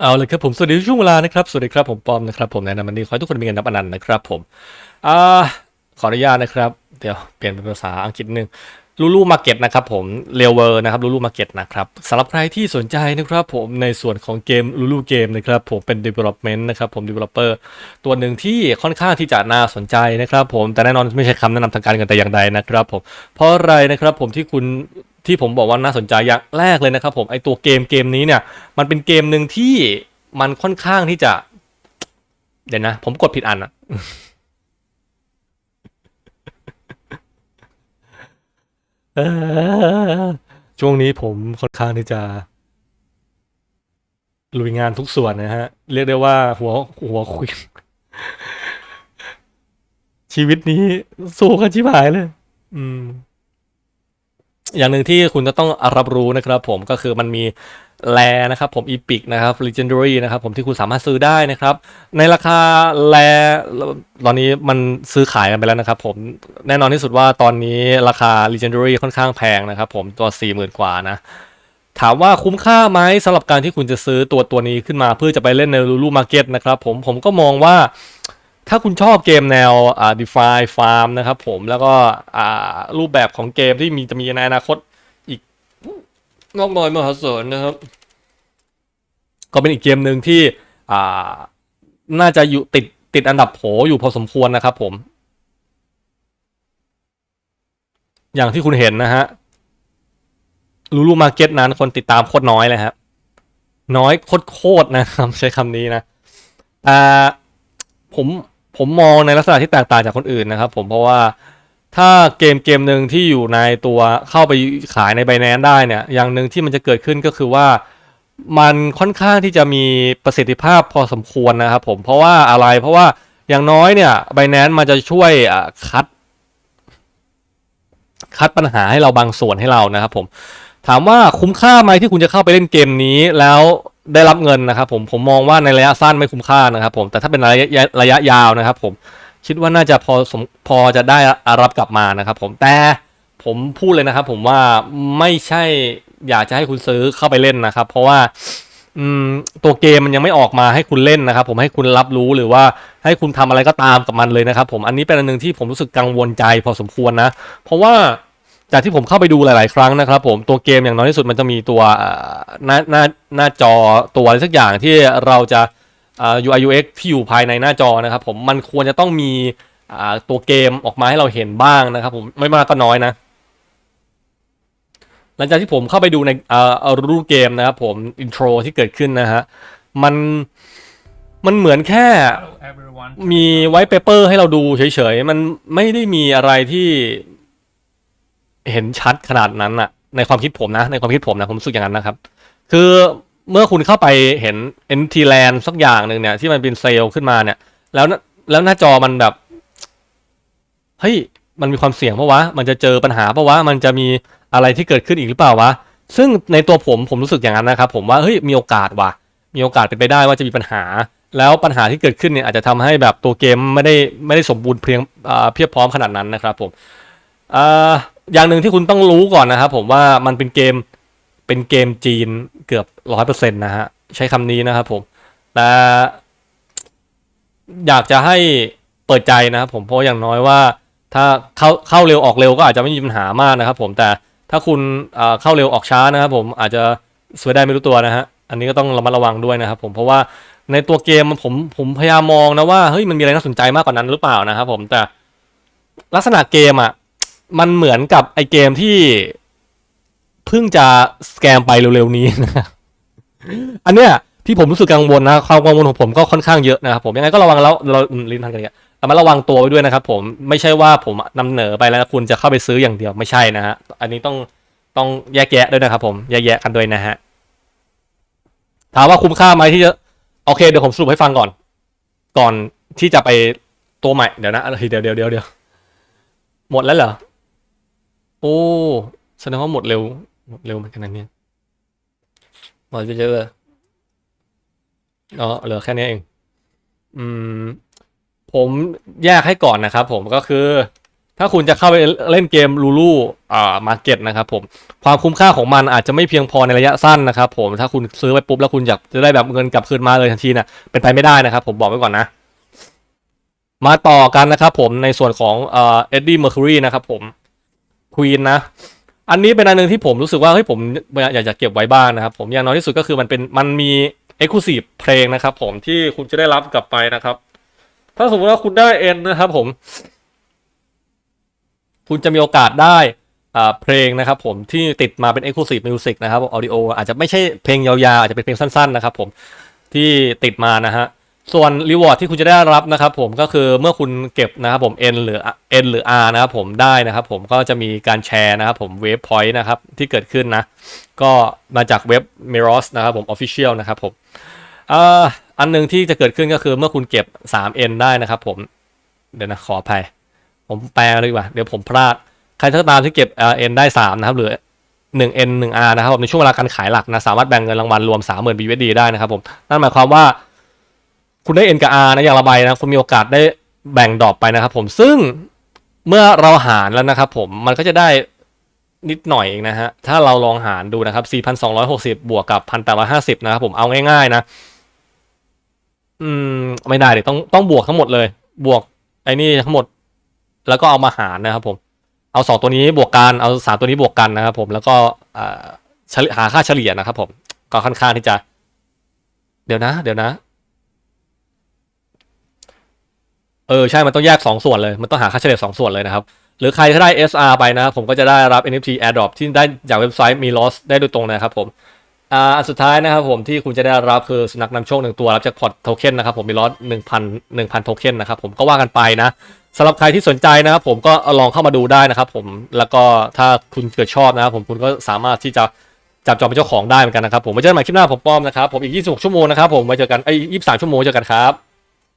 เอาเลยครับผมสวัสดีช่วงเวลานะครับ สวัสดีครับผมปอมนะครับผมแนะนำวันนี้ขอให้ทุกคนมีเงินนับอนันต์นะครับผมอ่าขออนุญาตนะครับ เดี๋ยวเปลี่ยนเป็นภาษาอังกฤษหนึ่งลูลูมาเก็ตนะครับผมเรเวอร์นะครับลูลูมาเก็ตนะครับสำหรับใครที่สนใจนะครับผมในส่วนของเกมลูลูเกมนะครับผมเป็น development นะครับผม developer ตัวหนึ่งที่ค่อนข้างที่จะน่าสนใจนะครับผมแต่แน่นอนไม่ใช่คำแนะนำทางการเงินแต่อย่างใดนะครับผมเพราะอะไรนะครับผมที่คุณ ที่ผมบอกว่าน่าสนใจอย่างแรกเลยนะครับผมไอตัวเกมเกมนี้เนี่ย มันเป็นเกมหนึ่งที่มันค่อนข้างที่จะ เดี๋ยวนะ ผมกดผิดอันอะช่วงนี้ผมค่อนข้างที่จะลุยงานทุกส่วนนะฮะ เรียกได้ว่าหัวหัวคุย ชีวิตนี้สู้กันชิบหายเลย อืม อย่างหนึ่งที่คุณจะต้องรับรู้นะครับผมก็คือมันมีแลนะครับผมอีพิกนะครับ legendary นะครับผมที่คุณสามารถซื้อได้นะครับ ในราคาแลตอนนี้มันซื้อขายกันไปแล้วนะครับผมแน่นอนที่สุดว่าตอนนี้ราคา legendary ค่อนข้างแพงนะครับผมตัว 40,000 กว่านะ ถามว่าคุ้มค่าไหมสำหรับการที่คุณจะซื้อตัวตัวนี้ขึ้นมาเพื่อจะไปเล่นใน Lulu Market นะครับผมผมก็มองว่า ถ้าคุณชอบเกมแนวอ่า DeFi Farm นะครับผมแล้วก็อ่ารูปแบบของเกมที่มีจะมีในอนาคตอีกงอกน้อยมหาศาลนะครับ ก็เป็นอีกเกมหนึ่งที่อ่าน่าจะอยู่ติดติดอันดับโผอยู่พอสมควรนะครับผม อย่างที่คุณเห็นนะฮะลูลูมาเก็ตนั้นคนติดตามโคตรน้อยเลยครับน้อยโคตรๆนะครับ ใช้คำนี้นะอ่าผม ผมมองในลักษณะที่แตกต่างจากคนอื่นนะครับ ผมเพราะว่าถ้าเกมเกมหนึ่งที่อยู่ในตัวเข้าไปขายใน b บ n a n c e ได้เนี่ย อย่างหนึ่งที่มันจะเกิดขึ้นก็คือว่ามันค่อนข้างที่จะมีประสิทธิภาพพอสมควรนะครับผมเพราะว่าอะไรเพราะว่าอย่างน้อยเนี่ย b บ n a n c e มันจะช่วยคัด คัดปัญหาให้เราบางส่วนให้เรานะครับผมถามว่าคุ้มค่าไหมที่คุณจะเข้าไปเล่นเกมนี้แล้ว ได้รับเงินนะครับผมผมมองว่าในระยะสั้นไม่คุ้มค่านะครับผมแต่ถ้าเป็นระยะระยะยาวนะครับผมคิดว่าน่าจะพอสมพอจะได้รับกลับมานะครับผมแต่ผมพูดเลยนะครับผมว่าไม่ใช่อยากจะให้คุณซื้อเข้าไปเล่นนะครับ เพราะว่าอืมตัวเกมมันยังไม่ออกมาให้คุณเล่นนะครับ ผมให้คุณรับรู้หรือว่าให้คุณทำอะไรก็ตามกับมันเลยนะครับ ผมอันนี้เป็นอันหนึ่งที่ผมรู้สึกกังวลใจพอสมควรนะ เพราะว่า จากที่ผมเข้าไปดูหลาย ๆ ครั้งนะครับผมตัวเกมอย่างน้อยที่สุดมันจะมีตัวเอ่อหน้าหน้าหน้าจอตัวอะไรสักอย่างที่เราจะเอ่อ UI UX ที่อยู่ภายในหน้าจอนะครับผมมันควรจะต้องมีอ่าตัวเกมออกมาให้เราเห็นบ้างนะครับผมไม่มากก็น้อยนะ หลังจากที่ผมเข้าไปดูในเอ่อรูปเกมนะครับผมอินโทรที่เกิดขึ้นนะฮะมันมันเหมือนแค่ Hello everyone มีไว t ์เปเปอร์ให้เราดูเฉย ๆ มันไม่ได้มีอะไรที่ เห็นชัดขนาดนั้นอะในความคิดผมนะ ในความคิดผมนะผมรู้สึกอย่างนั้นนะครับ คือเมื่อคุณเข้าไปเห็น NT Land สักอย่างหนึ่งเนี่ย ที่มันเป็นเซลล์ขึ้นมาเนี่ย แล้วแล้วหน้าจอมันแบบเฮ้ยมันมีความเสี่ยงปะวะมันจะเจอปัญหาปะวะมันจะมีอะไรที่เกิดขึ้นอีกหรือเปล่าวะซึ่งในตัวผมผมรู้สึกอย่างนั้นนะครับ ผมว่าเฮ้ยมีโอกาสว่ะ มีโอกาสเป็นไปได้ว่าจะมีปัญหา แล้วปัญหาที่เกิดขึ้นเนี่ยอาจจะทำให้แบบตัวเกมไม่ได้ไม่ได้สมบูรณ์เพียงเพียบพร้อมขนาดนั้นนะครับ ผมอ่า อย่างหนึ่งที่คุณต้องรู้ก่อนนะครับผมว่ามันเป็นเกมเป็นเกมจีนเกือบร้อยเปอร์เซ็นต์นะฮะ ใช้คำนี้นะครับผมแต่อยากจะให้เปิดใจนะครับผมเพราะอย่างน้อยว่า ถ้าเข้าเข้าเร็วออกเร็วก็อาจจะไม่มีปัญหามากนะครับผมแต่ถ้าคุณเข้าเร็วออกช้านะครับผมอาจจะสวยได้ไม่รู้ตัวนะฮะอันนี้ก็ต้องระมัดระวังด้วยนะครับผมเพราะว่าในตัวเกมผมผมพยายามมองนะว่าเฮ้ยมันมีอะไรน่าสนใจมากกว่านั้นหรือเปล่านะครับผมแต่ลักษณะเกมอะ มันเหมือนกับไอเกมที่เพิ่งจะสแกมไปเร็วๆนี้นะอันเนี้ยที่ผมรู้สึกกังวลนะความกังวลของผมก็ค่อนข้างเยอะนะครับผมยังไงก็ระวังแล้วเราลิ้นพันกันเนี่ยระมัดระวังตัวไว้ด้วยนะครับ ผมไม่ใช่ว่าผมนำเหนอไปแล้วคุณจะเข้าไปซื้ออย่างเดียวไม่ใช่นะฮะอันนี้ต้องต้องแยกแยะด้วยนะครับ ผมแยกแยะกันด้วยนะฮะถามว่าคุ้มค่าไหมที่จะโอเคเดี๋ยวผมสรุปให้ฟังก่อน ก่อนที่จะไปตัวใหม่เดี๋ยวนะเดี๋ยวเดี๋ยวเดี๋ยวเดี๋ยวหมดแล้วเหรอ โอ้แสดงว่าหมดเร็ว หมดเร็วเหมือนกันนะเนี่ยหมดเยอะเลยอ๋อเหลือแค่นี้เอง อืม ผมแยกให้ก่อนนะครับผมก็คือ ถ้าคุณจะเข้าไปเล่นเกมลูลูอ่ามาร์เก็ตนะครับผมความคุ้มค่าของมันอาจจะไม่เพียงพอในระยะสั้นนะครับผมถ้าคุณซื้อไปปุ๊บแล้วคุณอยากจะได้แบบเงินกลับคืนมาเลยทันทีนี่ยเป็นไปไม่ได้นะครับ ผมบอกไว้ก่อนนะมาต่อกันนะครับผมในส่วนของอ่อเอ็ดดี้เมอร์คิวรีนะครับผม ควีนนะ อันนี้เป็นอันหนึ่งที่ผมรู้สึกว่าเฮ้ยผมอยากจะเก็บไว้บ้างนะครับ ผมอย่างน้อยที่สุดก็คือมันเป็นมันมีเอ็กซ์คลูซีฟเพลงนะครับ ผมที่คุณจะได้รับกลับไปนะครับ ถ้าสมมติว่าคุณได้เอ็นนะครับ ผม คุณจะมีโอกาสได้อ่าเพลงนะครับผมที่ติดมาเป็น Exclusive Music นะครับ Audio อาจจะไม่ใช่เพลงยาวๆ อาจจะเป็นเพลงสั้นๆนะครับผมที่ติดมานะฮะ ส่วนรีวอร์ดที่คุณจะได้รับนะครับผมก็คือเมื่อคุณเก็บนะครับผม N หรือ N หรือ R นะครับผมได้นะครับผมก็จะมีการแชร์นะครับผมเวฟพอยต์นะครับที่เกิดขึ้นนะ ก็มาจากเว็บ Miros นะครับผม Official นะครับผมอ,อันหนึงที่จะเกิดขึ้นก็คือเมื่อคุณเก็บ 3N ได้นะครับผม เดี๋ยวนะขออภัย ผมแปลเลยดีกว่า เดี๋ยวผมพลาด ใครก็ตามที่เก็บ N ได้ 3 นะครับหรือ 1N 1R นะครับผมในช่วงเวลาการขายหลักนะสามารถแบ่งเงินรางวัลรวม 30,000 BUSD ได้นะครับผมนั่นหมายความว่า คุณได้ N กับ R นะอย่างละใบนะคุณมีโอกาสได้แบ่งดอกไปนะครับผมซึ่งเมื่อเราหารแล้วนะครับผมมันก็จะได้นิดหน่อยเองนะฮะถ้าเราลองหารดูนะครับ 4,260 บวกกับ 1,850 นะครับผมเอาง่ายๆนะ อืม ไม่ได้เดี๋ยวต้องต้องบวกทั้งหมดเลย บวกไอ้นี่ทั้งหมด แล้วก็เอามาหารนะครับผม เอาสองตัวนี้บวกกันเอาสามตัวนี้บวกกันนะครับผมแล้วก็หาค่าเฉลี่ยนะครับผมก็ค่อนข้างที่จะ เดี๋ยวนะ เดี๋ยวนะ เออใช่ มันต้องแยก 2 ส่วนเลย มันต้องหาค่าเฉลี่ย2ส่วนเลยนะครับ หรือใครถ้าได้ SR ไปนะ ผมก็จะได้รับ NFT airdrop ที่ได้จากเว็บไซต์มี loss ได้โดยตรงนะครับผมอ่าอันสุดท้ายนะครับผมที่คุณจะได้รับคือสุนัขนำโชคหนึ่งตัวรับจากพอร์ตโทเค็นนะครับผมมีลอตหนึ่งพันหนึ่งพันโทเค็นนะครับผมก็ว่ากันไปนะสำหรับใครที่สนใจนะครับผมก็ลองเข้ามาดูได้นะครับผมแล้วก็ถ้าคุณเกิดชอบนะครับผมคุณก็สามารถที่จะจับจองเป็นเจ้าของได้เหมือนกันนะครับผมไว้เจอกันใหม่คลิปหน้าผมป้อมนะครับผมอีก 26 ชั่วโมงนะครับผมไว้เจอกันไอ้23 ชั่วโมงเจอกันครับ